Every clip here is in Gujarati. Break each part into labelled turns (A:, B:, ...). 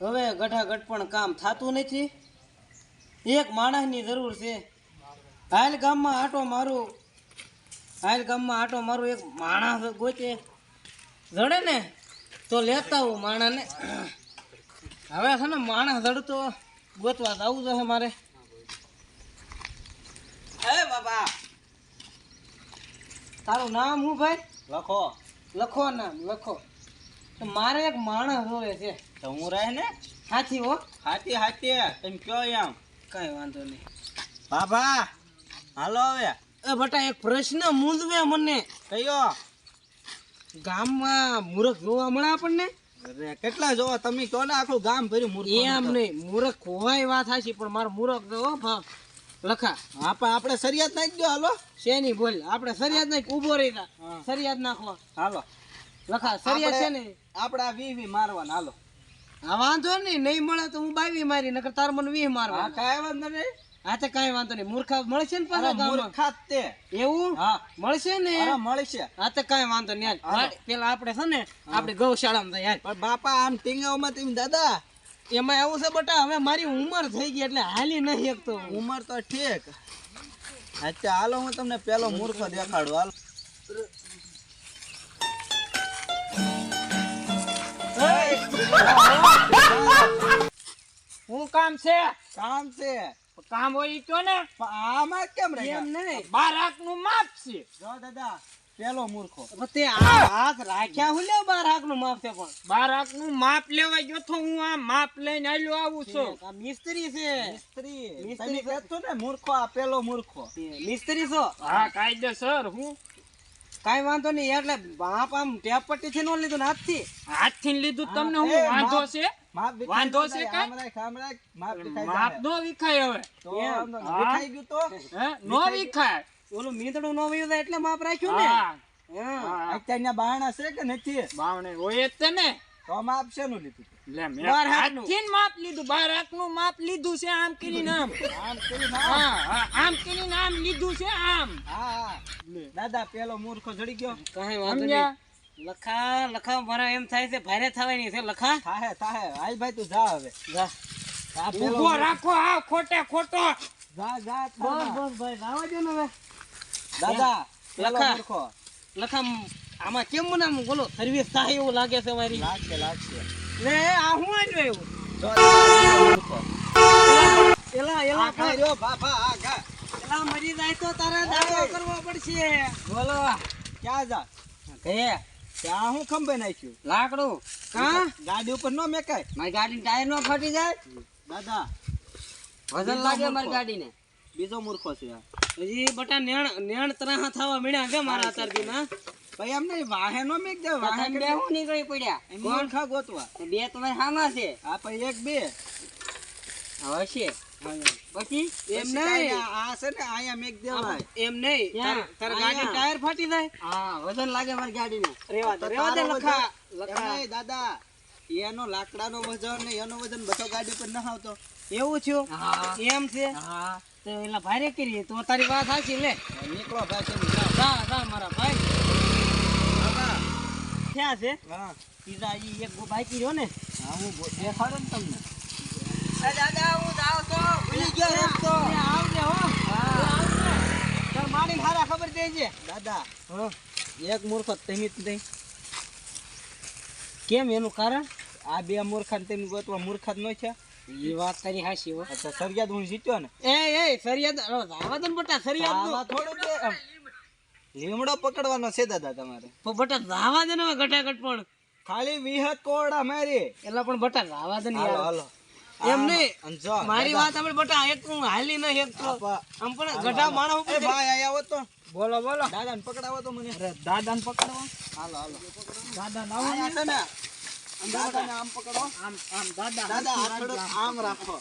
A: હવે ગઠાગઠ પણ કામ થતું નથી. એક માણસની જરૂર છે. હાલ ગામમાં આટો મારું હાલ ગામમાં આટો મારું એક માણસ ગોતે. જડે ને તો લેતા હું માણસને હવે છે ને માણસ જડતો ગોતવા જવું જોઈએ મારે. હે બાબા. તારું નામ હું ભાઈ?
B: લખો.
A: લખો નામ લખો. મારે એક માણસ જોવે છે.
B: તો હું રહે ને?
A: હાથી હો.
B: હાથી હાથી તમે કયો એમ?
A: કઈ વાંધો નહીં.
B: બાબા હાલો હવે.
A: એ બટા એક પ્રશ્ન મૂંઝવે મને.
B: કયો?
A: ગામમાં મૂરખ જોવા મળે આપણને?
B: અરે કેટલા જોવો? તમે કહો ને આખું ગામ ભર્યું મૂર્ખ
A: એમ નહીં મૂરખ હોવાય વાત હાશી પણ મારો મૂરખ તો હો ભા લખા.
B: હા પણ આપણે સરિયાદ નાખી દો હાલો.
A: શેની બોલ? આપણે સરિયાદ નહીં ઊભો રહી. સરિયાદ નાખો
B: હાલો.
A: લખા સરિયાદ છે ને?
B: આપણે વી વી મારવાના હાલો.
A: હા વાંધો નહીં નહીં મળે તો હું બાવી મારી નકર તાર મને
B: હા
A: મારવા
B: કાંઈ વાંધો નહીં.
A: હા તો કાંઈ વાંધો નહીં. મૂર્ખા મળશે ને પાછા
B: મૂર્ખા તે.
A: એવું?
B: હા.
A: મળશે ને?
B: મળશે.
A: હા તો કાંઈ વાંધો નહીં. પેલા આપણે છે ને આપણે ગૌશાળામાં
B: પણ બાપા આમ ટીંગાઓમાં તેમ દાદા.
A: એમાં એવું છે બટા હવે મારી ઉંમર થઈ ગઈ એટલે હાલી નહીં એક તો
B: ઉંમર તો ઠીક. અચ્છા હાલો હું તમને પેલો મૂર્ખો દેખાડું હાલો.
A: હું કામ છે?
B: કામ છે.
A: કામ હોય તો ને?
B: આમાં કેમ
A: એમ નહીં. બારાકનું માપ છે.
B: જો દાદા પેલો મૂર્ખો.
A: તે આ હાથ રાખ્યા હું લે બારાકનું માપ છે પણ?
C: બારાકનું માપ લેવા ગયો તો હું આ માપ લઈને આલ્યો આવું છું.
A: આ મિસ્ત્રી છે.
B: મિસ્ત્રી.
A: મિસ્ત્રી
B: કહેતો ને મૂર્ખો આ પેલો મૂર્ખો.
A: મિસ્ત્રી છો?
C: હા કાયદેસર હું.
A: કઈ વાંધો નહીં એટલે બાપ આમ ટેપ પટ્ટી થી નો લીધું ને હાથથી?
C: હાથથી લીધું તમને
B: હું
C: વાંધો છે? વાંધો છે
B: માપ વિખાઈ
C: માપ
B: જાય.
C: નો વિખાય હવે.
B: તો
A: એમ.
B: આમ તો
C: હા.
B: વિખાઈ ગયું તો?
C: નો વિખાય.
A: ઓલું મીંદડું નો વયું એટલે માપ રાખ્યું ને.
B: અત્યારના બારણા છે કે નથી?
C: બાવણે હોય જ ને.
B: તો માપ શેનું લીધું
C: લે મેં
A: બાર હાથનું.
C: હાથથી માપ લીધું. નું માપ લીધું છે આમ કરીને આમ
B: આમ કરી ના.
C: હા હા આમ કરીને આમ લીધું છે આમ.
B: હા હા. દાદા પેલો મૂર્ખો જડી ગયો.
A: કાંઈ વાંધો નહીં. લખા લખા મારા એમ થાય છે ભારે થવાની છે લખા.
B: થાહે થાહે. હાલ ભાઈ તું જા હવે.
A: જા.
B: આ પેલો
C: ઊભો રાખો આ ખોટે ખોટો.
B: જા જા
A: બસ. બસ ભાઈ રાવા દે ને હવે.
B: દાદા
A: લખા. લખા આમાં કેમ મને આમ બોલો સર્વિસ થાય એવું લાગે છે મારી?
B: લાગશે લાગશે.
A: લે આ હું
B: જ એવું.
A: એલા એલા
B: ખા રહ્યો, બાપા, આ ગા
A: એલા મરી જાય તો તારે દાવો કરવો પડશે.
B: બોલો ક્યાં જા?
A: કે
B: ત્યાં હું ખંભે નાખ્યું.
A: લાકડું? કા?
B: ગાડી ઉપર ન મેકાય.
A: મારી ગાડી ટાયર નો ફાટી જાય?
B: દાદા
A: વજન લાગે મારી ગાડીને.
B: બીજો મૂર્ખો છે.
A: હજી બટા નેણ નેણ ત્રાહા થવા મળ્યા કે મારા અત્યારથી ના
B: ભાઈ એમ નહીં વાહે નો મેક દે વાહે
A: બે હું નીકળી પડ્યા?
B: ગોતવા.
A: બે તમારે હામાં છે.
B: આ પછી એક બે.
A: હવે છે. પછી એમ નહીં.
B: આ આ છે ને અહીંયા મેક દેવાય.
A: એમ નહીં તાર- તાર ગાડી ટાયર ફાટી જાય.
C: હા વજન લાગે મારી ગાડીને.
A: રેવા દે
B: તો
A: રેવા દે લખા લખા.
B: દાદા એનો લાકડાનો વજન ને એનો વજન બધો ગાડી પર ન આવતો.
A: એવું થયું? એમ છે?
C: હા.
A: તો એલા ભારે કરી તો તારી વાત સાચી લે.
B: નીકળો ભાઈ
A: જા જા મારા ભાઈ. ક્યાં છે?
B: હા.
A: ઈજા ઈ એક બાકી રહ્યો ને.
B: હા હું દેખાડો ને તમને.
A: દાદા
B: ગયો રસ્તો.
A: આવજે હો. તાર મારી હારા ખબર દેજે.
B: દાદા એક મૂર્ખો તમે જ નહીં.
A: કેમ એનું કારણ?
B: આ બે મૂર્ખા ને તમે ગોતવા મૂર્ખા જ ન છે
A: એ વાત તારી હાસી હો.
B: અચ્છા સરિયાદ હું જીત્યો ને.
A: એ એ ફરિયાદ આવા દે બટા
B: થોડું લીમડો પકડવાનો છે દાદા તમારે.
A: તો બટા રાવા દે ને ઘટાઘટ પણ.
B: ખાલી વિહત કોડા મારી.
A: એટલે પણ બટા રાવા દે ને
B: હાલો હાલો.
A: એમ નહીં. મારી વાત આપણે બટા એક હું હાલી નહીં એક તો આમ પણ ગઢા માણસ ઉપર
B: ભાઈ આયા આવો તો.
C: બોલો બોલો.
B: દાદાને પકડાવો તો મને.
C: દાદાને પકડવા
B: હાલો હાલો.
C: દાદા
B: આયા છે ને. દાદાને આમ પકડો.
C: આમ આમ દાદા
B: દાદા હાથ થોડોક આમ રાખો.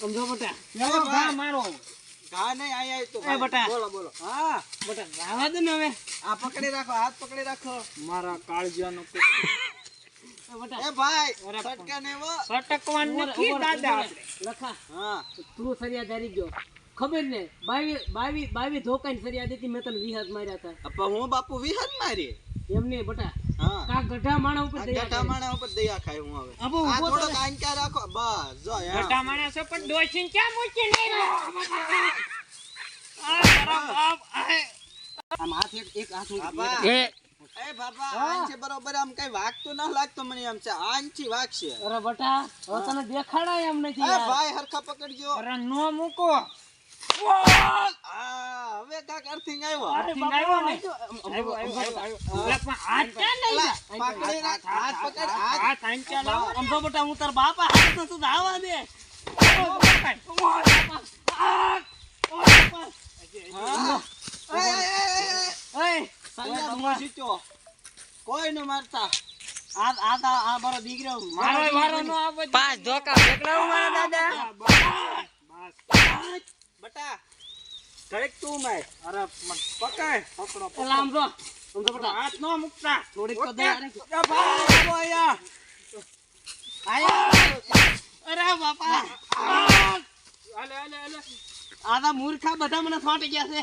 A: સમજો બટા.
B: એ
C: ઘા મારો.
B: ઘા નહીં આયા તો
A: એ બટા.
B: બોલો બોલો. હા.
A: બટા રાવા દે ને હવે.
B: આ પકડી રાખો હાથ પકડી રાખો.
C: મારા કાળજીયા
A: નો બટા
B: એ ભાઈ સટકા ને એવો.
C: સટકવાનું નથી દાદા.
A: ઊભો લખા.
B: હા.
A: તું સરિયા ધારી ગયો. ખબર ને બાવી બાવી બાવી ધોકાની ફરિયાદ હતી મેં તને વિહાદ માર્યા હતા.
B: અપા હું બાપુ વિહાદ મારી
A: એમ નહીં બટા.
B: હા.
A: કા ગઢા માણા ઉપર દયા ગઢા
B: માણા ઉપર દયા ખાય હું હવે.
A: અબો ઊભો થોડો
B: થોડોક રાખો. બસ જો ગઢા
C: માણા માણસો પણ ડોશીને ક્યાં મૂકીને આવ્યો? આ આ.
A: આમ હાથ એક એક હાથ મૂકી. દે.
B: એ બાપા આંચે બરોબર આમ કઈ વાગતું ના લાગતું મને આમ છે. આંચી વાગશે.
A: અરે બટા હવે તને દેખાડાય એમ નથી
B: એ ભાઈ હરખા પકડજો.
C: અરે નો મૂકો.
B: આ હવે કાક અર્થિંગ આવ્યો.
C: અર્થિંગ આવ્યો આવ્યો, આવ્યો, આવ્યો. અલા, પણ હાથ ક્યાં લઈ
B: પકડી રાખ, હાથ પકડ, હાથ.
C: હાથ. આંચા લાવો.
A: આમ તો બટા હું તાર બાપા હાથ તો તું આવા દે.
B: કોઈ ન મારતા.
A: આ આ આ મારો દીકરો
C: મારો વારો નો આવે
A: પાંચ ધોકા ફેંકડાવું મારા દાદા.
C: બસ, બસ.
B: બટા ઘડીક તું માર. અરે પકડ પકડો.
A: બટા
C: હાથ નો મૂકતા.
A: થોડીક તો બાપા.
C: હાલે, હાલે, હાલે.
A: આ મૂર્ખા બધા મને ફાટી ગયા છે.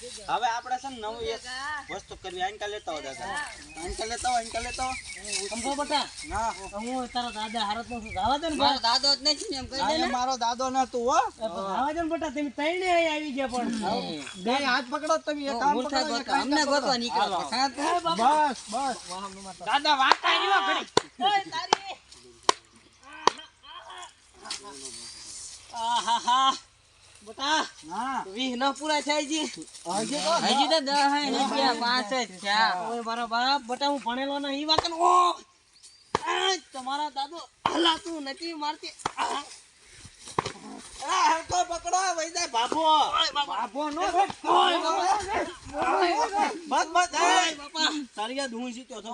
B: હવે આપણે છે ને નવું એક વસ્તુ કરવી આંકા લેતા હો દાદા. આંકા લેતા હો આંકા લેતા
A: સમજો બટા.
B: ના.
A: હું તારા દાદા હારત નો છું. ગાવા દે ને મારો દાદો જ નથી ને એમ કહી
B: દે મારો દાદો ન તું હો
A: ગાવા દે ને બટા તમે તઈને આવી ગયા પણ.
B: બે હાથ પકડો તમે એક કામ પકડો અમને ગોતો નીકળો. બસ બસ.
C: દાદા વાતા રહ્યો ઘડી. ઓય તારી.
A: આહાહા. બટા
B: હા.
A: વીસ ન પૂરા થાય છે
B: હજી તો
A: હજી તો દહ હે ને ગયા પાંચ જ થયા ઓય મારો બાપ બટા હું ભણેલો નહીં વાત કરું ઓ! તમારા દાદો હલાતું નથી મારતી.
B: પકડો વઈ જાય બાબો
C: બાબો નો
B: બસ
A: બાપા.
B: તારી યાદ હું જીત્યો છો.